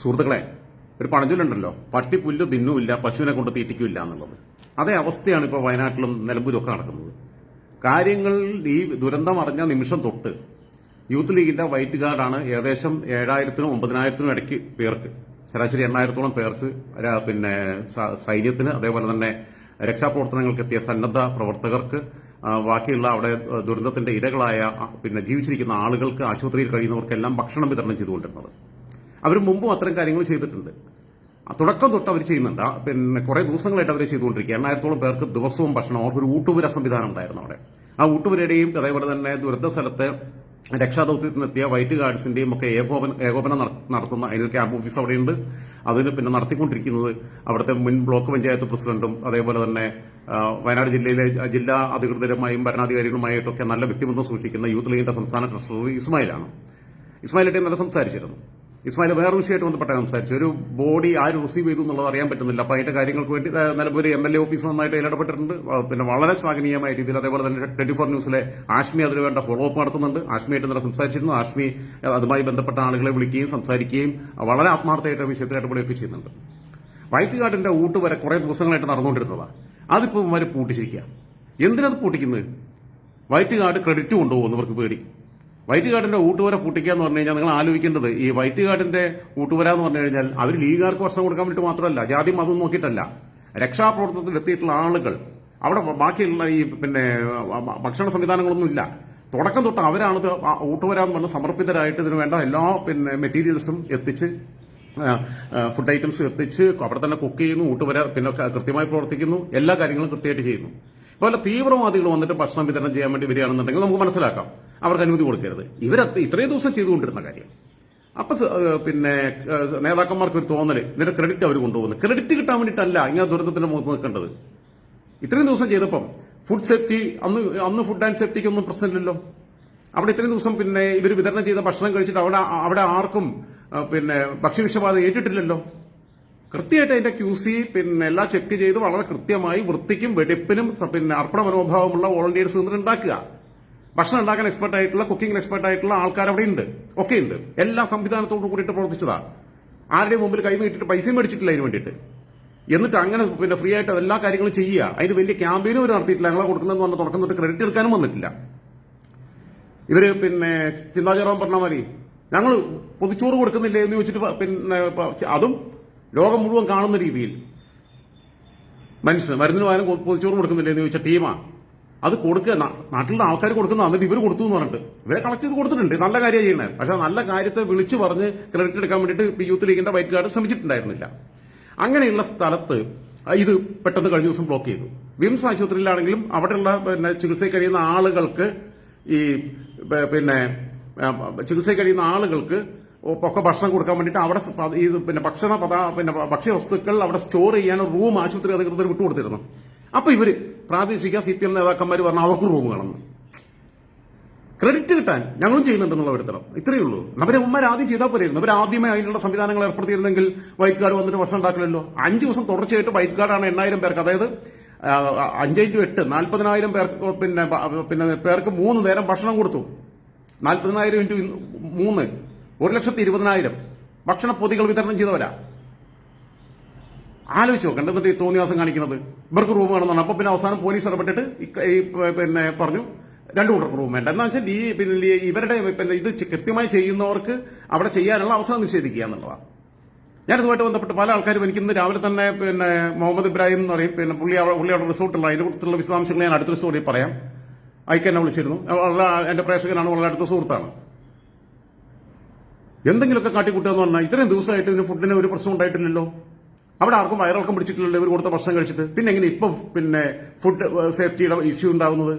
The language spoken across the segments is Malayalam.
സുഹൃത്തുക്കളെ ഒരു പഴഞ്ചൊല്ലുണ്ടല്ലോ പട്ടി പുല്ല് തിന്നുമില്ല പശുവിനെ കൊണ്ട് തീറ്റിക്കില്ല എന്നുള്ളത്. അതേ അവസ്ഥയാണ് ഇപ്പോൾ വയനാട്ടിലും നിലമ്പൂരും ഒക്കെ നടക്കുന്നത്. കാര്യങ്ങൾ ഈ ദുരന്തം അറിഞ്ഞ നിമിഷം തൊട്ട് യൂത്ത് ലീഗിന്റെ വൈറ്റ് ഗാർഡാണ് ഏകദേശം ഏഴായിരത്തിനും ഒമ്പതിനായിരത്തിനും ഇടയ്ക്ക് പേർക്ക് ശരാശരി എണ്ണായിരത്തോളം പേർക്ക് പിന്നെ സൈന്യത്തിന് അതേപോലെ തന്നെ രക്ഷാപ്രവർത്തനങ്ങൾക്ക് എത്തിയ സന്നദ്ധ പ്രവർത്തകർക്ക് ബാക്കിയുള്ള അവിടെ ദുരന്തത്തിന്റെ ഇരകളായ പിന്നെ ജീവിച്ചിരിക്കുന്ന ആളുകൾക്ക് ആശുപത്രിയിൽ കഴിയുന്നവർക്കെല്ലാം ഭക്ഷണം വിതരണം ചെയ്തുകൊണ്ടിരുന്നത്. അവർ മുമ്പും അത്തരം കാര്യങ്ങൾ ചെയ്തിട്ടുണ്ട്. തുടക്കം തൊട്ട് അവർ ചെയ്യുന്നുണ്ട്. പിന്നെ കുറേ ദിവസങ്ങളായിട്ട് അവർ ചെയ്തുകൊണ്ടിരിക്കുക. എണ്ണായിരത്തോളം പേർക്ക് ദിവസവും ഭക്ഷണം അവർക്കൊരു ഊട്ടുപുര സംവിധാനം ഉണ്ടായിരുന്നു അവിടെ. ആ ഊട്ടുപുരയുടെയും അതേപോലെ തന്നെ ദുരന്ത സ്ഥലത്ത് രക്ഷാദൌത്യത്തിനെത്തിയ വൈറ്റ് ഗാർഡ്സിന്റെയും ഒക്കെ ഏകോപന ഏകോപനം നടത്തുന്ന അതിൽ ക്യാമ്പ് ഓഫീസ് അവിടെയുണ്ട്. അതിന് പിന്നെ നടത്തിക്കൊണ്ടിരിക്കുന്നത് അവിടുത്തെ മുൻ ബ്ലോക്ക് പഞ്ചായത്ത് പ്രസിഡന്റും അതേപോലെ തന്നെ വയനാട് ജില്ലയിലെ ജില്ലാ അധികൃതരുമായും ഭരണാധികാരികളുമായിട്ടൊക്കെ നല്ല വ്യക്തിബന്ധം സൂക്ഷിക്കുന്ന യൂത്ത് ലീഗിന്റെ സംസ്ഥാന ട്രഷറി ഇസ്മായിലാണ്. ഇസ്മായിലായിട്ട് നല്ല സംസാരിച്ചിരുന്നു. ഇസ്മായിൽ വേറെ വിഷയമായിട്ട് ബന്ധപ്പെട്ട് സംസാരിച്ചു ഒരു ബോഡി ആര് റിസീവ് ചെയ്തു എന്നുള്ളത് അറിയാൻ പറ്റുന്നില്ല. അപ്പൊ അതിന്റെ കാര്യങ്ങൾക്ക് വേണ്ടി Nilambur M L A office നന്നായിട്ട് ഇടപെട്ടിട്ടുണ്ട്. പിന്നെ വളരെ ശ്ലാഘനീയമായ രീതിയിൽ അതേപോലെ തന്നെ ട്വന്റി ഫോർ ന്യൂസിലെ ആഷ്മി അതിന് വേണ്ട ഫോളോ അപ്പ് നടത്തുന്നുണ്ട്. ആഷ്മിയായിട്ട് ഇന്നലെ സംസാരിച്ചിരുന്നു. ആഷ്മി അതുമായി ബന്ധപ്പെട്ട ആളുകളെ വിളിക്കുകയും സംസാരിക്കുകയും വളരെ ആത്മാർത്ഥമായിട്ട് വിഷയത്തിൽ ഇടപെടുകയൊക്കെ ചെയ്യുന്നുണ്ട്. വൈറ്റ് കാർഡിന്റെ ഊട്ട് വരെ കുറെ ദിവസങ്ങളായിട്ട് നടന്നുകൊണ്ടിരുന്നതാണ് അതിപ്പോ ഇവർ പൂട്ടിച്ചിരിക്കുക എന്തിനത് പൂട്ടിക്കുന്നത്? വൈറ്റ് കാർഡ് ക്രെഡിറ്റ് കൊണ്ടുപോകുന്നവർക്ക് പേടി. വൈറ്റ് ഊട്ടുവര പൂട്ടിക്കുക എന്ന് പറഞ്ഞു കഴിഞ്ഞാൽ നിങ്ങൾ ആലോചിക്കേണ്ടത് ഈ വൈറ്റ് ഊട്ടുവര എന്ന് പറഞ്ഞു കഴിഞ്ഞാൽ അവർ ലീഗുകാർക്ക് ഭക്ഷണം കൊടുക്കാൻ വേണ്ടി മാത്രമല്ല ജാതി മതം നോക്കിയിട്ടല്ല. രക്ഷാപ്രവർത്തനത്തിൽ എത്തിയിട്ടുള്ള ആളുകൾ അവിടെ ബാക്കിയുള്ള ഈ പിന്നെ ഭക്ഷണ സംവിധാനങ്ങളൊന്നും ഇല്ല. തുടക്കം തൊട്ട് അവരാണ് ഊട്ടുവരാന്ന് പറഞ്ഞ് സമർപ്പിതരായിട്ട് ഇതിന് വേണ്ട എല്ലാ പിന്നെ മെറ്റീരിയൽസും എത്തിച്ച് ഫുഡ് ഐറ്റംസ് എത്തിച്ച് അവിടെ തന്നെ കുക്ക് ചെയ്യുന്നു ഊട്ടുവര പിന്നെ കൃത്യമായി പ്രവർത്തിക്കുന്നു എല്ലാ കാര്യങ്ങളും കൃത്യമായിട്ട് ചെയ്യുന്നു. ഇതുപോലെ തീവ്രവാദികൾ വന്നിട്ട് ഭക്ഷണം വിതരണം ചെയ്യാൻ വേണ്ടി വരികയാണെന്നുണ്ടെങ്കിൽ നമുക്ക് മനസ്സിലാക്കാം. അവർക്ക് അനുമതി കൊടുക്കരുത്. ഇവർ ഇത്രയും ദിവസം ചെയ്തുകൊണ്ടിരുന്ന കാര്യം. അപ്പൊ പിന്നെ നേതാക്കന്മാർക്ക് ഒരു തോന്നൽ ഇതിന്റെ ക്രെഡിറ്റ് അവർ കൊണ്ടുപോകുന്നത് ക്രെഡിറ്റ് കിട്ടാൻ വേണ്ടിയിട്ടല്ല ഇങ്ങനെ ദുരന്തത്തിന്റെ മുഖത്ത് നിൽക്കേണ്ടത്. ഇത്രയും ദിവസം ചെയ്തപ്പം ഫുഡ് സേഫ്റ്റി അന്ന് അന്ന് ഫുഡ് ആൻഡ് സേഫ്റ്റിക്ക് ഒന്നും പ്രശ്നമില്ലല്ലോ. അവിടെ ഇത്രയും ദിവസം പിന്നെ ഇവർ വിതരണം ചെയ്ത ഭക്ഷണം കഴിച്ചിട്ട് അവിടെ അവിടെ ആർക്കും പിന്നെ ഭക്ഷ്യവിഷബാധ ഏറ്റിട്ടില്ലല്ലോ. കൃത്യമായിട്ട് അതിന്റെ ക്യൂ സി പിന്നെ എല്ലാം ചെക്ക് ചെയ്ത് വളരെ കൃത്യമായി വൃത്തിക്കും വെടിപ്പിനും പിന്നെ അർപ്പണ മനോഭാവമുള്ള വോളണ്ടിയേഴ്സ് നിന്ന് ഉണ്ടാക്കുക. ഭക്ഷണം ഉണ്ടാക്കാൻ എക്സ്പെർട്ട് ആയിട്ടുള്ള കുക്കിംഗ് എക്സ്പെർട്ട് ആയിട്ടുള്ള ആൾക്കാർ അവിടെ ഉണ്ട്. ഒക്കെ ഉണ്ട്. എല്ലാ സംവിധാനത്തോട് കൂടിയിട്ട് പ്രവർത്തിച്ചതാ. ആരുടെയും മുമ്പിൽ കൈ നീട്ടിട്ട് പൈസയും മേടിച്ചിട്ടില്ല അതിന് വേണ്ടിയിട്ട്. എന്നിട്ട് അങ്ങനെ പിന്നെ ഫ്രീ ആയിട്ട് എല്ലാ കാര്യങ്ങളും ചെയ്യുക. അതിന് വലിയ ക്യാമ്പയിനും ഒരു നടത്തിയിട്ടില്ല. ഞങ്ങളെ കൊടുക്കുന്നതെന്ന് പറഞ്ഞ തുടക്കം തൊട്ട് ക്രെഡിറ്റ് എടുക്കാനും വന്നിട്ടില്ല. ഇവർ പിന്നെ ചിന്താചാരം പറഞ്ഞ മതി. ഞങ്ങൾ പൊതിച്ചോറ് കൊടുക്കുന്നില്ലേ എന്ന് ചോദിച്ചിട്ട് പിന്നെ അതും ലോകം മുഴുവൻ കാണുന്ന രീതിയിൽ മനുഷ്യൻ മരുന്നിന് പകരം പൊതിച്ചോറ് കൊടുക്കുന്നില്ലേ എന്ന് ചോദിച്ച ടീമാ. അത് കൊടുക്കുക. നാട്ടിലുള്ള ആൾക്കാർ കൊടുക്കുന്ന എന്നിട്ട് ഇവർ കൊടുത്തു എന്ന് പറഞ്ഞിട്ട്. ഇവരെ കളക്ട് ചെയ്ത് കൊടുത്തിട്ടുണ്ട്. നല്ല കാര്യം ചെയ്യണേ പക്ഷെ നല്ല കാര്യത്തെ വിളിച്ചു പറഞ്ഞ് ക്രെഡിറ്റ് എടുക്കാൻ വേണ്ടിയിട്ട് യൂത്ത് ലീഗിന്റെ വൈറ്റ് കാർഡ് ശ്രമിച്ചിട്ടുണ്ടായിരുന്നില്ല. അങ്ങനെയുള്ള സ്ഥലത്ത് ഇത് പെട്ടെന്ന് കഴിഞ്ഞ ദിവസം ബ്ലോക്ക് ചെയ്തു. വിംസ് ആശുപത്രിയിലാണെങ്കിലും അവിടെയുള്ള പിന്നെ ചികിത്സയിൽ കഴിയുന്ന ആളുകൾക്ക് ഈ പിന്നെ ചികിത്സയിൽ കഴിയുന്ന ആളുകൾക്ക് ഒക്കെ ഭക്ഷണം കൊടുക്കാൻ വേണ്ടിയിട്ട് അവിടെ ഈ പിന്നെ ഭക്ഷണ പദാ പിന്നെ ഭക്ഷ്യവസ്തുക്കൾ അവിടെ സ്റ്റോർ ചെയ്യാൻ റൂം ആശുപത്രി അധികൃതർ വിട്ടുകൊടുത്തിരുന്നു അപ്പൊ ഇവർ പ്രാദേശിക സി പി എം നേതാക്കന്മാർ പറഞ്ഞു അവർക്ക് റൂം വേണം. ക്രെഡിറ്റ് കിട്ടാൻ ഞങ്ങളും ചെയ്യുന്നുണ്ടെന്നുള്ള വരുത്തണം. ഇത്രയേ ഉള്ളൂ. അവരെ ഉമ്മർ ആദ്യം ചെയ്താൽ പോലെയായിരുന്നു അവർ ആദ്യമേ അതിനുള്ള സംവിധാനങ്ങൾ ഏർപ്പെടുത്തിയിരുന്നെങ്കിൽ വൈറ്റ് കാർഡ് വന്നിട്ട് ഭക്ഷണം ഉണ്ടാക്കില്ലല്ലോ. അഞ്ച് ദിവസം തുടർച്ചയായിട്ട് വൈറ്റ് കാർഡാണ് എണ്ണായിരം പേർക്ക്. അതായത് അഞ്ച് ടു എട്ട് നാൽപ്പതിനായിരം പേർക്ക് പിന്നെ പിന്നെ പേർക്ക് മൂന്ന് നേരം ഭക്ഷണം കൊടുത്തു. നാൽപ്പതിനായിരം ഇന്റു മൂന്ന്. ഒരു ലക്ഷത്തി ഇരുപതിനായിരം ഭക്ഷണ പൊതികൾ വിതരണം ചെയ്തവരാ. ആലോചിച്ച് നോക്കണ്ട എന്നിട്ട് ഈ തോന്നിയാസം കാണിക്കുന്നത്? ഇവർക്ക് റൂം വേണമെന്നാണ്. അപ്പൊ പിന്നെ അവസാനം പോലീസ് ഇടപെട്ടിട്ട് ഈ പിന്നെ പറഞ്ഞു രണ്ടു കൂട്ടർക്ക് റൂം വേണ്ട. എന്ന് വെച്ചാൽ ഈ പിന്നെ ഇവരുടെ പിന്നെ ഇത് കൃത്യമായി ചെയ്യുന്നവർക്ക് അവിടെ ചെയ്യാനുള്ള അവസരം നിഷേധിക്കുക എന്നുള്ളതാണ് ഞാനിതുമായിട്ട് ബന്ധപ്പെട്ട് പല ആൾക്കാരും എനിക്ക് ഇന്ന് രാവിലെ തന്നെ പിന്നെ മുഹമ്മദ് ഇബ്രാഹിം എന്ന് പറയും പിന്നെ പുള്ളി അവിടെ റിസോർട്ടുള്ള അതിനെ കുറിച്ചുള്ള വിശദാംശങ്ങൾ ഞാൻ അടുത്ത സ്റ്റോറിയിൽ പറയാം. ഐക്കെന്നെ വിളിച്ചിരുന്നു. എന്റെ പ്രേക്ഷകനാണ് വളരെ അടുത്ത സുഹൃത്താണ്. എന്തെങ്കിലുമൊക്കെ കാട്ടിക്കൂട്ടുക എന്ന് പറഞ്ഞാൽ ഇത്രയും ദിവസമായിട്ട് ഇതിന് ഫുഡിന് ഒരു പ്രശ്നം ഉണ്ടായിട്ടില്ലല്ലോ. അവിടെ ആർക്കും വയറിളക്കം പിടിച്ചിട്ടില്ലല്ലോ ഇവർ കൊടുത്ത ഭക്ഷണം കഴിച്ചിട്ട്. പിന്നെ എങ്ങനെ ഇപ്പം പിന്നെ ഫുഡ് സേഫ്റ്റിയുടെ ഇഷ്യൂ ഉണ്ടാകുന്നത്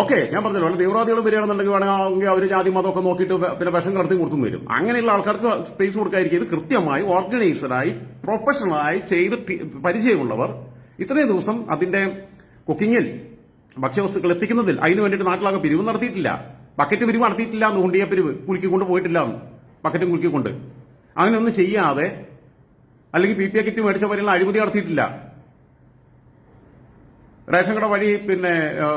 ഓക്കെ ഞാൻ പറഞ്ഞല്ലോ വല്ല തീവ്രവാദികൾ വരികയാണെന്നുണ്ടെങ്കിൽ വേണമെങ്കിൽ അവർ ജാതി മതമൊക്കെ നോക്കിയിട്ട് പിന്നെ വിഷം കടത്തി കൊടുത്തു വരും. അങ്ങനെയുള്ള ആൾക്കാർക്ക് സ്പേസ് കൊടുക്കാതിരിക്കും ഇത് കൃത്യമായി ഓർഗനൈസറായി പ്രൊഫഷണലായി ചെയ്ത് പരിചയമുള്ളവർ ഇത്രയും ദിവസം അതിന്റെ കുക്കിങ്ങിൽ ഭക്ഷ്യവസ്തുക്കൾ എത്തിക്കുന്നതിൽ അതിന് വേണ്ടിയിട്ട് നാട്ടിലാകെ പിരിവ് നടത്തിയിട്ടില്ല. ബക്കറ്റ് പിരിവ് നടത്തിയിട്ടില്ല എന്ന് കൊണ്ടിയ പിരിവ് കുലുക്കി കൊണ്ട് പോയിട്ടില്ല. എന്ന് ബക്കറ്റും കുലുക്കി കൊണ്ട് അങ്ങനെയൊന്നും ചെയ്യാതെ അല്ലെങ്കിൽ പി പി എ കിറ്റ് മേടിച്ച പോലെയുള്ള അഴിമതി നടത്തിയിട്ടില്ല. റേഷൻ കട വഴി പിന്നെ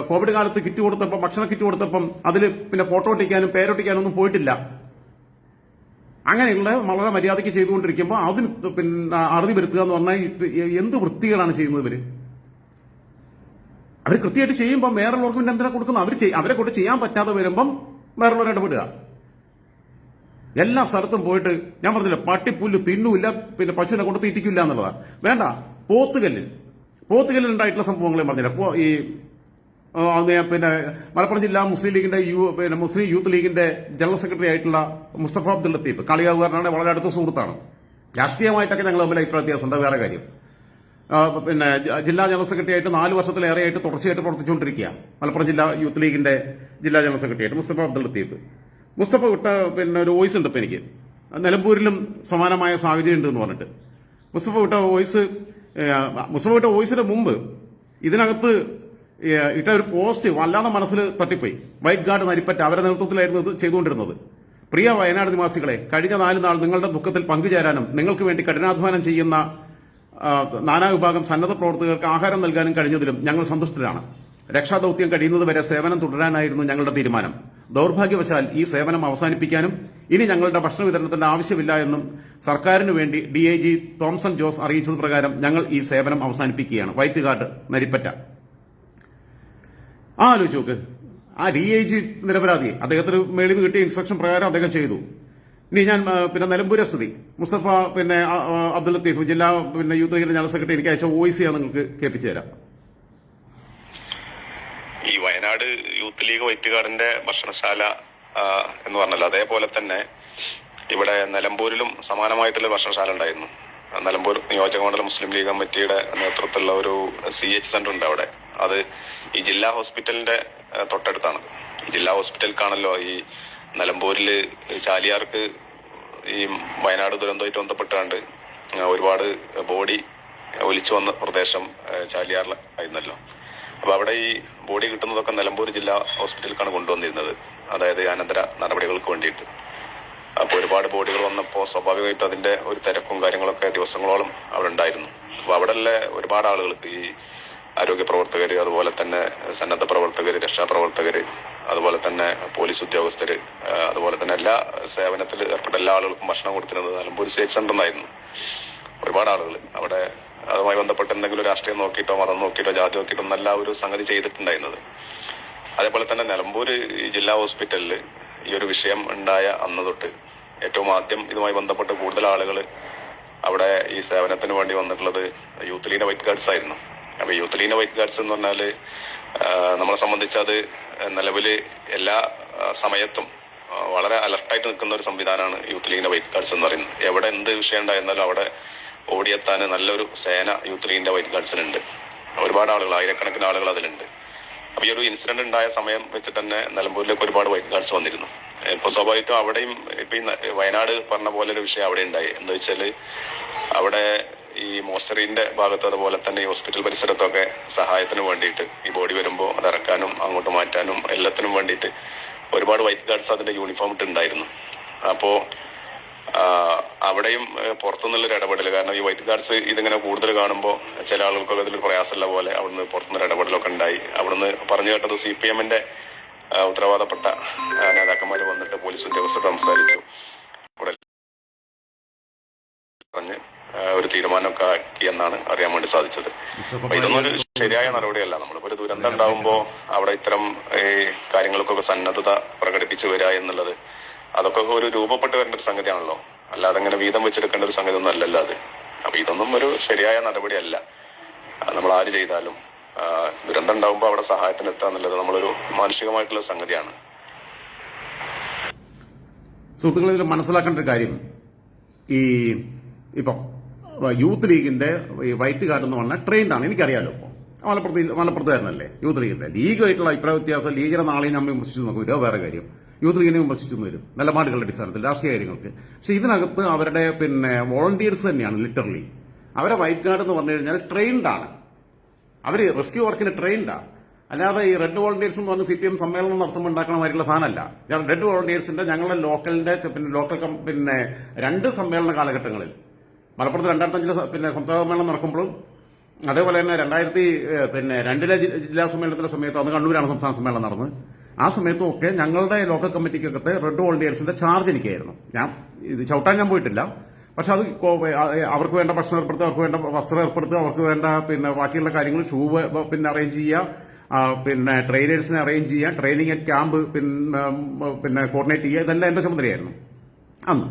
കോവിഡ് കാലത്ത് കിറ്റ് കൊടുത്തപ്പം ഭക്ഷണ കിറ്റ് കൊടുത്തപ്പം അതിൽ പിന്നെ ഫോട്ടോ ഒട്ടിക്കാനും പേരൊട്ടിക്കാനും ഒന്നും പോയിട്ടില്ല. അങ്ങനെയുള്ള വളരെ മര്യാദയ്ക്ക് ചെയ്തുകൊണ്ടിരിക്കുമ്പോൾ അതിന് പിന്നെ അറുതി വരുത്തുക എന്ന് പറഞ്ഞാൽ എന്ത് വൃത്തികളാണ് ചെയ്യുന്നത് ഇവർ? അവർ കൃത്യമായിട്ട് ചെയ്യുമ്പോൾ വേറുള്ളവർക്ക് പിന്നെ എന്തിനാ കൊടുക്കുന്നത്? അവർ അവരെ കൊണ്ട് ചെയ്യാൻ പറ്റാതെ വരുമ്പം വേറുള്ളവർ ഇടപെടുക. എല്ലാ സ്ഥലത്തും പോയിട്ട് ഞാൻ പറഞ്ഞില്ല പട്ടിപ്പുല്ല് തിന്നൂല്ല പിന്നെ പശുവിനെ കൊണ്ട് തീറ്റിക്കില്ല എന്നുള്ളതാ. വേണ്ട പോത്തുകല്ലിൽ. പോത്തുകല്ലിൽ ഉണ്ടായിട്ടുള്ള സംഭവങ്ങളെ പറഞ്ഞില്ല. പോ ഈ പിന്നെ മലപ്പുറം ജില്ലാ മുസ്ലിം ലീഗിന്റെ യു പിന്നെ മുസ്ലിം യൂത്ത് ലീഗിന്റെ ജനറൽ സെക്രട്ടറി ആയിട്ടുള്ള മുസ്തഫ അബ്ദുൽ ലത്തീഫ്. കളിയാവുകാരനാണ് വളരെ അടുത്ത സുഹൃത്താണ്. രാഷ്ട്രീയമായിട്ടൊക്കെ ഞങ്ങൾ തമ്മിൽ അഭിപ്രായ വ്യത്യാസമുണ്ട്. വേറെ കാര്യം. പിന്നെ ജില്ലാ ജനറൽ സെക്രട്ടറി ആയിട്ട് നാല് വർഷത്തിലേറെയായിട്ട് തുടർച്ചയായിട്ട് പ്രവർത്തിച്ചുകൊണ്ടിരിക്കുക മലപ്പുറം ജില്ലാ യൂത്ത് ലീഗിന്റെ ജില്ലാ ജനറൽ സെക്രട്ടറി ആയിട്ട് മുസ്തഫ അബ്ദുൾ ലത്തീഫ്. മുസ്തഫ വിട്ട പിന്നെ ഒരു വോയിസ് ഉണ്ട് ഇപ്പം എനിക്ക്. നിലമ്പൂരിലും സമാനമായ സാഹചര്യം ഉണ്ട് എന്ന് പറഞ്ഞിട്ട്. മുസ്തഫ വിട്ട വോയിസ് മുസ്തഫ വിട്ട വോയിസിന് മുമ്പ് ഇതിനകത്ത് ഇട്ട ഒരു പോസ്റ്റ് വല്ലാതെ മനസ്സിൽ തട്ടിപ്പോയി വൈറ്റ് ഗാർഡ് നരിപ്പറ്റ അവരുടെ നേതൃത്വത്തിലായിരുന്നു ഇത് ചെയ്തുകൊണ്ടിരുന്നത്. പ്രിയ വയനാട് നിവാസികളെ കഴിഞ്ഞ നാല് നാൾ നിങ്ങളുടെ ദുഃഖത്തിൽ പങ്കുചേരാനും നിങ്ങൾക്ക് വേണ്ടി കഠിനാധ്വാനം ചെയ്യുന്ന നാനാവിഭാഗം സന്നദ്ധ പ്രവർത്തകർക്ക് ആഹാരം നൽകാനും കഴിഞ്ഞതിലും ഞങ്ങൾ സന്തുഷ്ടരാണ്. രക്ഷാദൌത്യം കഴിയുന്നതുവരെ സേവനം തുടരാനായിരുന്നു ഞങ്ങളുടെ തീരുമാനം. ദൌർഭാഗ്യവശാൽ ഈ സേവനം അവസാനിപ്പിക്കാനും ഇനി ഞങ്ങളുടെ ഭക്ഷണ വിതരണത്തിന്റെ ആവശ്യമില്ല എന്നും സർക്കാരിനു വേണ്ടി D I G Thomson Jose അറിയിച്ചത് പ്രകാരം ഞങ്ങൾ ഈ സേവനം അവസാനിപ്പിക്കുകയാണ്. White card Narippatta. ആ ആലോചിച്ച് നോക്ക്. ആ ഡി ഐ ജി നിരപരാധി അദ്ദേഹത്തിന് മേളിൽ നിന്ന് കിട്ടിയ ഇൻസ്ട്രക്ഷൻ പ്രകാരം അദ്ദേഹം ചെയ്തു. ഇനി ഞാൻ പിന്നെ നിലമ്പൂരെ സ്ഥിതി മുസ്തഫ പിന്നെ അബ്ദുൽ ലത്തീഫ് ജില്ലാ പിന്നെ യൂത്ത് ലീഗിന്റെ ജനറൽ സെക്രട്ടറി എനിക്ക് അയച്ച വോയിസ് ഞാൻ നിങ്ങൾക്ക് കേൾപ്പിച്ചു തരാം. ഈ വയനാട് യൂത്ത് ലീഗ് വൈറ്റുകാടിന്റെ ഭക്ഷണശാല എന്ന് പറഞ്ഞല്ലോ. അതേപോലെ തന്നെ ഇവിടെ നിലമ്പൂരിലും സമാനമായിട്ടുള്ള ഭക്ഷണശാല ഉണ്ടായിരുന്നു. നിലമ്പൂർ നിയോജക മണ്ഡലം മുസ്ലിം ലീഗ് കമ്മിറ്റിയുടെ നേതൃത്വത്തിലുള്ള ഒരു സി എച്ച് സെന്റർ ഉണ്ട് അവിടെ. അത് ഈ ജില്ലാ ഹോസ്പിറ്റലിന്റെ തൊട്ടടുത്താണ്. ഈ ജില്ലാ കാണല്ലോ ഈ നിലമ്പൂരിൽ ചാലിയാർക്ക് ഈ വയനാട് ദുരന്തമായിട്ട് ബന്ധപ്പെട്ടാണ്ട് ഒരുപാട് ബോഡി ഒലിച്ചു വന്ന പ്രദേശം ചാലിയാറിലായിരുന്നല്ലോ അപ്പൊ അവിടെ ഈ ബോഡി കിട്ടുന്നതൊക്കെ നിലമ്പൂർ ജില്ലാ ഹോസ്പിറ്റലിലേക്കാണ് കൊണ്ടുവന്നിരുന്നത്. അതായത് അനന്തര നടപടികൾക്ക് വേണ്ടിയിട്ട്. അപ്പോൾ ഒരുപാട് ബോഡികൾ വന്നപ്പോൾ സ്വാഭാവികമായിട്ടും അതിന്റെ ഒരു തിരക്കും കാര്യങ്ങളൊക്കെ ദിവസങ്ങളോളം അവിടെ ഉണ്ടായിരുന്നു. അപ്പൊ അവിടെയുള്ള ഒരുപാട് ആളുകൾക്ക് ഈ ആരോഗ്യ പ്രവർത്തകര് അതുപോലെ തന്നെ സന്നദ്ധ പ്രവർത്തകര് രക്ഷാപ്രവർത്തകര് അതുപോലെ തന്നെ പോലീസ് ഉദ്യോഗസ്ഥർ അതുപോലെ തന്നെ എല്ലാ സേവനത്തിൽ ഏർപ്പെട്ട എല്ലാ ആളുകൾക്കും ഭക്ഷണം കൊടുത്തിരുന്നത് നിലമ്പൂർ സേഫ് സെന്റർ എന്നായിരുന്നു. ഒരുപാട് ആളുകൾ അവിടെ അതുമായി ബന്ധപ്പെട്ട് എന്തെങ്കിലും രാഷ്ട്രീയം നോക്കിയിട്ടോ മതം നോക്കിയിട്ടോ ജാതി നോക്കിയിട്ടോ നല്ല ഒരു സംഗതി ചെയ്തിട്ടുണ്ടായിരുന്നത്. അതേപോലെ തന്നെ നിലമ്പൂർ ജില്ലാ ഹോസ്പിറ്റലിൽ ഈ ഒരു വിഷയം ഉണ്ടായ അന്ന് തൊട്ട് ഏറ്റവും ആദ്യം ഇതുമായി ബന്ധപ്പെട്ട് കൂടുതൽ ആളുകൾ അവിടെ ഈ സേവനത്തിന് വേണ്ടി വന്നിട്ടുള്ളത് യൂത്ത് ലീന വൈറ്റ് ഗാർഡ്സ് ആയിരുന്നു. അപ്പൊ യൂത്ത് ലീന വൈറ്റ് ഗാർഡ്സ് എന്ന് പറഞ്ഞാൽ നമ്മളെ സംബന്ധിച്ച് അത് നിലവിൽ എല്ലാ സമയത്തും വളരെ അലർട്ടായിട്ട് നിൽക്കുന്ന ഒരു സംവിധാനമാണ് യൂത്ത് ലീഗിന്റെ വൈറ്റ് ഗാർഡ്സ് എന്ന് പറയുന്നത്. എവിടെ എന്ത് വിഷയം ഉണ്ടായിരുന്നാലും അവിടെ ഓടിയെത്താൻ നല്ലൊരു സേന യൂത്ത് ലീഗിന്റെ വൈറ്റ് ഗാർഡ്സിനുണ്ട് ഒരുപാട് ആളുകൾ ആയിരക്കണക്കിന് ആളുകൾ അതിലുണ്ട്. അപ്പൊ ഈ ഒരു ഇൻസിഡന്റ് ഉണ്ടായ സമയം വെച്ചിട്ട് തന്നെ നിലമ്പൂരിലേക്ക് ഒരുപാട് വൈറ്റ് ഗാർഡ്സ് വന്നിരുന്നു. ഇപ്പൊ സ്വാഭാവികമായിട്ടും അവിടെയും ഇപ്പൊ ഈ വയനാട് പറഞ്ഞ പോലെ ഒരു വിഷയം അവിടെ ഉണ്ടായി. എന്താ വെച്ചാൽ അവിടെ ഈ മോസ്റ്ററിന്റെ ഭാഗത്ത് അതുപോലെ തന്നെ ഈ ഹോസ്പിറ്റൽ പരിസരത്തൊക്കെ സഹായത്തിന് വേണ്ടിയിട്ട് ഈ ബോഡി വരുമ്പോൾ അത് ഇറക്കാനും അങ്ങോട്ട് മാറ്റാനും എല്ലാത്തിനും വേണ്ടിയിട്ട് ഒരുപാട് വൈറ്റ് ഗാർഡ്സ് അതിന്റെ യൂണിഫോം ഇട്ടുണ്ടായിരുന്നു അപ്പോ അവിടെയും പുറത്തുനിന്നുള്ള ഒരു ഇടപെടൽ കാരണം ഈ വൈറ്റ് ഗാർഡ്സ് ഇതിങ്ങനെ കൂടുതൽ കാണുമ്പോൾ ചില ആളുകൾക്കൊക്കെ ഇതിൽ പ്രയാസമുള്ള പോലെ അവിടുന്ന് പുറത്തുനിന്ന് ഇടപെടലൊക്കെ ഉണ്ടായി. അവിടുന്ന് പറഞ്ഞു കേട്ടത് സി പി എമ്മിന്റെ ഉത്തരവാദപ്പെട്ട നേതാക്കന്മാർ വന്നിട്ട് പോലീസ് ഉദ്യോഗസ്ഥരോട് സംസാരിച്ചു. പറഞ്ഞ് ഒരു തീരുമാനമൊക്കെ ആക്കി എന്നാണ് അറിയാൻ വേണ്ടി സാധിച്ചത്. അപ്പൊ ഇതൊന്നും ഒരു ശരിയായ നടപടിയല്ല. നമ്മളിപ്പോ ഒരു ദുരന്തം ഉണ്ടാവുമ്പോ അവിടെ ഇത്തരം ഈ കാര്യങ്ങൾക്കൊക്കെ സന്നദ്ധത പ്രകടിപ്പിച്ചു വരിക എന്നുള്ളത് അതൊക്കെ ഒരു രൂപപ്പെട്ട് വരേണ്ട ഒരു സംഗതിയാണല്ലോ. അല്ലാതെ അങ്ങനെ വീതം വെച്ചെടുക്കേണ്ട ഒരു സംഗതി ഒന്നും അല്ലല്ലോ അത്. അപ്പൊ ഇതൊന്നും ഒരു ശരിയായ നടപടിയല്ല. നമ്മൾ ആര് ചെയ്താലും ദുരന്തം ഉണ്ടാവുമ്പോൾ അവിടെ സഹായത്തിന് എത്തുക എന്നുള്ളത് നമ്മളൊരു മാനസികമായിട്ടുള്ള സംഗതിയാണ്. സുഹൃത്തുക്കളെ മനസ്സിലാക്കേണ്ട ഒരു കാര്യം. ഈ ഇപ്പം യൂത്ത് ലീഗിന്റെ ഈ വൈറ്റ് കാർഡ് എന്ന് പറഞ്ഞാൽ ട്രെയിൻഡ് ആണ് എനിക്കറിയാലോ ഇപ്പോൾ മലപ്പുറത്ത് മലപ്പുറത്തുകാരനല്ലേ യൂത്ത് ലീഗിന്റെ. ലീഗായിട്ടുള്ള അഭിപ്രായ വ്യത്യാസം ലീഗിനെ നാളെ നമ്മൾ വിമർശിച്ചു നോക്കും. ഇതോ വേറെ കാര്യം. യൂത്ത് ലീഗിനെ വിമർശിച്ചു വരും. നിലപാടുകളുടെ അടിസ്ഥാനത്തിൽ രാഷ്ട്രീയ കാര്യങ്ങൾക്ക്. പക്ഷെ ഇതിനകത്ത് അവരുടെ പിന്നെ വോളണ്ടിയേഴ്സ് തന്നെയാണ് ലിറ്ററലി. അവരെ വൈറ്റ് കാർഡ് എന്ന് പറഞ്ഞു കഴിഞ്ഞാൽ ട്രെയിൻഡാണ്. അവർ റെസ്ക്യൂ വർക്കിന് ട്രെയിൻഡാണ് അല്ലാതെ ഈ റെഡ് വോളണ്ടിയേഴ്സ് എന്ന് പറഞ്ഞ് സി പി എം സമ്മേളനം നടത്തുമ്പോൾ ഉണ്ടാക്കണ മാതിരിയുള്ള സാധനമല്ല. റെഡ് വോളണ്ടിയേഴ്സിന്റെ ഞങ്ങളുടെ ലോക്കലിന്റെ പിന്നെ ലോക്കൽ പിന്നെ രണ്ട് സമ്മേളന കാലഘട്ടങ്ങളിൽ. മലപ്പുറത്ത് രണ്ടായിരത്തി അഞ്ചിലെ പിന്നെ സംസ്ഥാന സമ്മേളനം നടക്കുമ്പോഴും അതേപോലെ തന്നെ രണ്ടായിരത്തി പിന്നെ രണ്ടിലെ ജില്ലാ സമ്മേളനത്തിലെ സമയത്ത് അന്ന് കണ്ണൂരാണ് സംസ്ഥാന സമ്മേളനം നടന്നത്. ആ സമയത്തും ഒക്കെ ഞങ്ങളുടെ ലോക്കൽ കമ്മിറ്റിക്കൊക്കെ റെഡ് വോളണ്ടിയേഴ്സിന്റെ ചാർജ് എനിക്കായിരുന്നു. ഞാൻ ഇത് ചവിട്ടാൻ ഞാൻ പോയിട്ടില്ല. പക്ഷെ അത് അവർക്ക് വേണ്ട ഭക്ഷണം ഏർപ്പെടുത്തുക അവർക്ക് വേണ്ട വസ്ത്രം ഏർപ്പെടുത്തുക അവർക്ക് വേണ്ട പിന്നെ ബാക്കിയുള്ള കാര്യങ്ങൾ ഷൂ പിന്നെ അറേഞ്ച് ചെയ്യുക പിന്നെ ട്രെയിനേഴ്സിനെ അറേഞ്ച് ചെയ്യുക ട്രെയിനിങ് ക്യാമ്പ് പിന്നെ പിന്നെ കോർഡിനേറ്റ് ചെയ്യുക ഇതെല്ലാം എന്റെ ചുമതലയായിരുന്നു. അന്ന്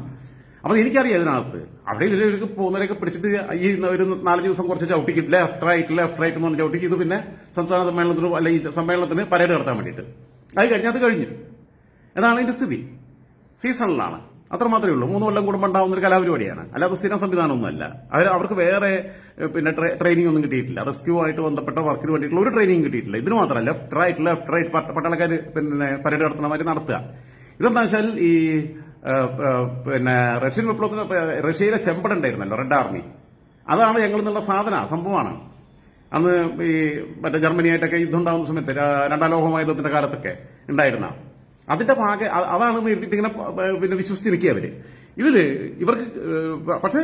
അപ്പൊ എനിക്കറിയാം ഇതിനകത്ത്. അവിടെ ഇതിലേക്ക് പോകുന്നവരൊക്കെ പിടിച്ചിട്ട് ഈ ഒരു നാലഞ്ച് ദിവസം കുറച്ച് ചവിട്ടിക്കും. ലെഫ്റ്റ് റൈറ്റ് ലെഫ്റ്റ് റൈറ്റ് എന്ന് പറഞ്ഞ് ചവിട്ടിക്കും. ഇത് പിന്നെ സംസ്ഥാന സമ്മേളനത്തിന് അല്ല ഈ സമ്മേളനത്തിന് പരേഡ് നടത്താൻ വേണ്ടിയിട്ട്. അത് കഴിഞ്ഞ് അത് കഴിഞ്ഞു. അതാണ് അതിന്റെ സ്ഥിതി. സീസണിലാണ്. അത്ര മാത്രമേ ഉള്ളൂ. മൂന്ന് കൊല്ലം കൂടുമ്പോൾ ഉണ്ടാവുന്ന ഒരു കലാപരിപാടിയാണ്. അല്ലാതെ സ്ഥിരം സംവിധാനമൊന്നുമല്ല. അവർ അവർക്ക് വേറെ പിന്നെ ട്രെയിനിങ് ഒന്നും കിട്ടിയിട്ടില്ല. റെസ്ക്യൂ ആയിട്ട് ബന്ധപ്പെട്ട വർക്കിന് വേണ്ടിയിട്ടുള്ള ഒരു ട്രെയിനിങ് കിട്ടിയിട്ടില്ല. ഇതിന് മാത്രമല്ല ലെഫ്റ്റ് റൈറ്റ് ലെഫ്റ്റ് റൈറ്റ് പട്ടാളക്കാർ പിന്നെ പരേഡ് നടത്തുന്ന മാതിരി നടത്തുക. ഇതെന്താ വെച്ചാൽ ഈ പിന്നെ റഷ്യൻ വിപ്ലവത്തിന് റഷ്യയിലെ ചെമ്പടുണ്ടായിരുന്നല്ലോ റെഡ് ആർമി അതാണ് ഞങ്ങൾ എന്നുള്ള സാധന സംഭവമാണ്. അന്ന് ഈ മറ്റേ ജർമ്മനിയായിട്ടൊക്കെ യുദ്ധം ഉണ്ടാകുന്ന സമയത്ത് രണ്ടാം ലോകമായ യുദ്ധത്തിന്റെ കാലത്തൊക്കെ ഉണ്ടായിരുന്ന. അതിന്റെ ഭാഗം അതാണ് എഴുതിയിട്ട് ഇങ്ങനെ പിന്നെ വിശ്വസിച്ച് നിൽക്കുക അവർ ഇതിൽ ഇവർക്ക് പക്ഷേ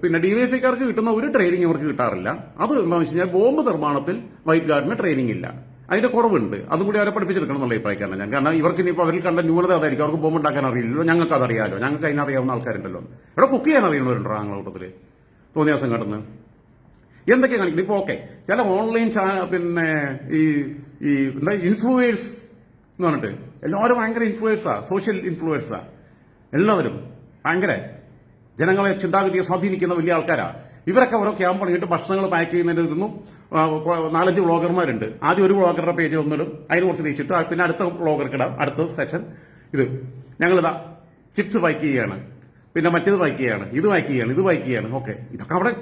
പിന്നെ ഡിവൈഎഫ്ഐക്കാർക്ക് കിട്ടുന്ന ഒരു ട്രെയിനിങ് ഇവർക്ക് കിട്ടാറില്ല. അത് എന്താണെന്ന് വെച്ച് കഴിഞ്ഞാൽ ബോംബ് നിർമ്മാണത്തിൽ വൈറ്റ് ഗാർഡിന് ട്രെയിനിങ് ഇല്ല. അതിന്റെ കുറവുണ്ട്. അതും കൂടി അവരെ പഠിപ്പിച്ചെടുക്കണം എന്നുള്ള അഭിപ്രായക്കാണ് ഞാൻ. കാരണം ഇവർക്ക് ഇനിയിപ്പോൾ അവരിൽ കണ്ട ന്യൂനത അതായിരിക്കും. അവർക്ക് ബോംബ് ഉണ്ടാക്കാൻ അറിയില്ലല്ലോ. ഞങ്ങൾക്ക് അതറിയാലോ. ഞങ്ങൾക്ക് അതിനറിയാവുന്ന ആൾക്കാരുണ്ടല്ലോ. ഇവിടെ കുക്ക് ചെയ്യാൻ അറിയുന്നവരുണ്ടോ ആങ്ങളുടെ കൂട്ടത്തിൽ തോന്നിയ ദിവസം കടന്ന് എന്തൊക്കെ കാണിക്കുന്നത് ഇപ്പൊ ഓക്കെ. ചില ഓൺലൈൻ പിന്നെ ഈ ഈ എന്താ ഇൻഫ്ലുവേഴ്സ് എന്ന് പറഞ്ഞിട്ട് എല്ലാവരും ഭയങ്കര ഇൻഫ്ലുവേഴ്സാ സോഷ്യൽ ഇൻഫ്ലുവേഴ്സാ എല്ലാവരും ഭയങ്കര ജനങ്ങളെ ചിന്താഗതിയെ സ്വാധീനിക്കുന്ന വലിയ ആൾക്കാരാ. ഇവരൊക്കെ ഓരോ ക്യാമ്പ് പണിയിട്ട് ഭക്ഷണങ്ങൾ പാക്ക് ചെയ്യുന്നതിന്റെ കൊ- നാലഞ്ച് വ്ളോഗർമാരുണ്ട്. ആദ്യം ഒരു വ്ളോഗറുടെ പേജ് ഒന്നിടും. അതിന് കുറച്ച് റീച്ചിട്ട് പിന്നെ അടുത്ത വ്ളോഗർക്ക് ഇടാം അടുത്ത സെക്ഷൻ ഇത്. ഞങ്ങളിതാ ചിപ്സ് പാക്ക് ചെയ്യാണ് പിന്നെ മറ്റേത് പാക്ക് ചെയ്യാണ് ഇത് പാക്ക് ചെയ്യാണ് ഇത് പാക്ക് ചെയ്യാണ് ഓക്കെ. ഇതൊക്കെ അവിടെ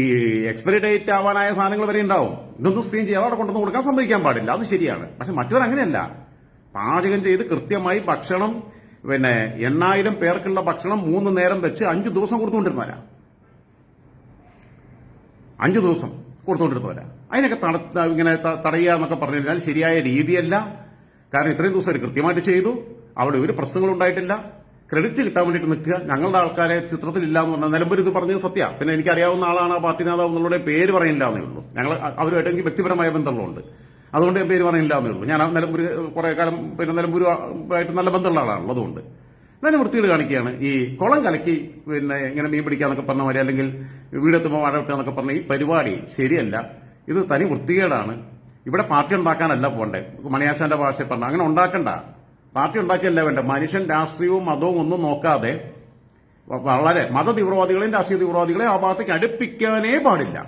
ഈ എക്സ്പയറി ഡേറ്റ് ആവാനായ സാധനങ്ങൾ വരെ ഉണ്ടാവും. ഇതൊന്നും സ്ക്രീൻ ചെയ്യാതെ അവിടെ കൊണ്ടുവന്ന് കൊടുക്കാൻ സമ്മതിക്കാൻ പാടില്ല. അത് ശരിയാണ്. പക്ഷെ മറ്റവർ അങ്ങനെയല്ല. പാചകം ചെയ്ത് കൃത്യമായി ഭക്ഷണം പിന്നെ എണ്ണായിരം പേർക്കുള്ള ഭക്ഷണം മൂന്ന് നേരം വെച്ച് അഞ്ച് ദിവസം കൊടുത്തുകൊണ്ടിരുന്നവരാ. അഞ്ച് ദിവസം കൊടുത്തുകൊണ്ടിരുന്നവരാ അതിനൊക്കെ തട ഇങ്ങനെ തടയുക എന്നൊക്കെ പറഞ്ഞു കഴിഞ്ഞാൽ ശരിയായ രീതിയല്ല. കാരണം ഇത്രയും ദിവസം അവർ കൃത്യമായിട്ട് ചെയ്തു. അവിടെ ഒരു പ്രശ്നങ്ങളും ഉണ്ടായിട്ടില്ല. ക്രെഡിറ്റ് കിട്ടാൻ വേണ്ടിയിട്ട് നിൽക്കുക. ഞങ്ങളുടെ ആൾക്കാരെ ചിത്രത്തിലില്ല എന്ന് പറഞ്ഞാൽ നിലമ്പൂർ ഇത് പറഞ്ഞത് സത്യ. പിന്നെ എനിക്ക് അറിയാവുന്ന ആളാണ് ആ പാർട്ടി നേതാവ് എന്നുള്ളവരുടെ പേര് പറയില്ല എന്നേ ഉള്ളൂ. ഞങ്ങൾ അവരുമായിട്ട് എനിക്ക് വ്യക്തിപരമായ ബന്ധമുള്ളതുകൊണ്ട് അതുകൊണ്ട് പേര് പറയില്ല എന്നേ ഉള്ളൂ. ഞാൻ നിലമ്പൂർ കുറെ കാലം പിന്നെ ആയിട്ട് നല്ല ബന്ധമുള്ള ആളാണ് അതുകൊണ്ട് എന്നാലും വൃത്തികൾ കാണിക്കുകയാണ്. ഈ കുളം കലക്കി പിന്നെ ഇങ്ങനെ മീൻ പിടിക്കാന്നൊക്കെ പറഞ്ഞ മാതിരി അല്ലെങ്കിൽ വീടെത്തുമ്പോൾ മഴ വിട്ടാന്നൊക്കെ പറഞ്ഞ ഈ പരിപാടി ശരിയല്ല. ഇത് തനി വൃത്തികേടാണ്. ഇവിടെ പാർട്ടി ഉണ്ടാക്കാനല്ല പോണ്ടേ മണിയാശാന്റെ ഭാഷയിൽ പറഞ്ഞു അങ്ങനെ ഉണ്ടാക്കണ്ട. പാർട്ടി ഉണ്ടാക്കിയല്ല വേണ്ട. മനുഷ്യൻ രാഷ്ട്രീയവും മതവും ഒന്നും നോക്കാതെ വളരെ മത തീവ്രവാദികളെയും രാഷ്ട്രീയ തീവ്രവാദികളെയും ആ ഭാഗത്തേക്ക് അടുപ്പിക്കാനേ പാടില്ല.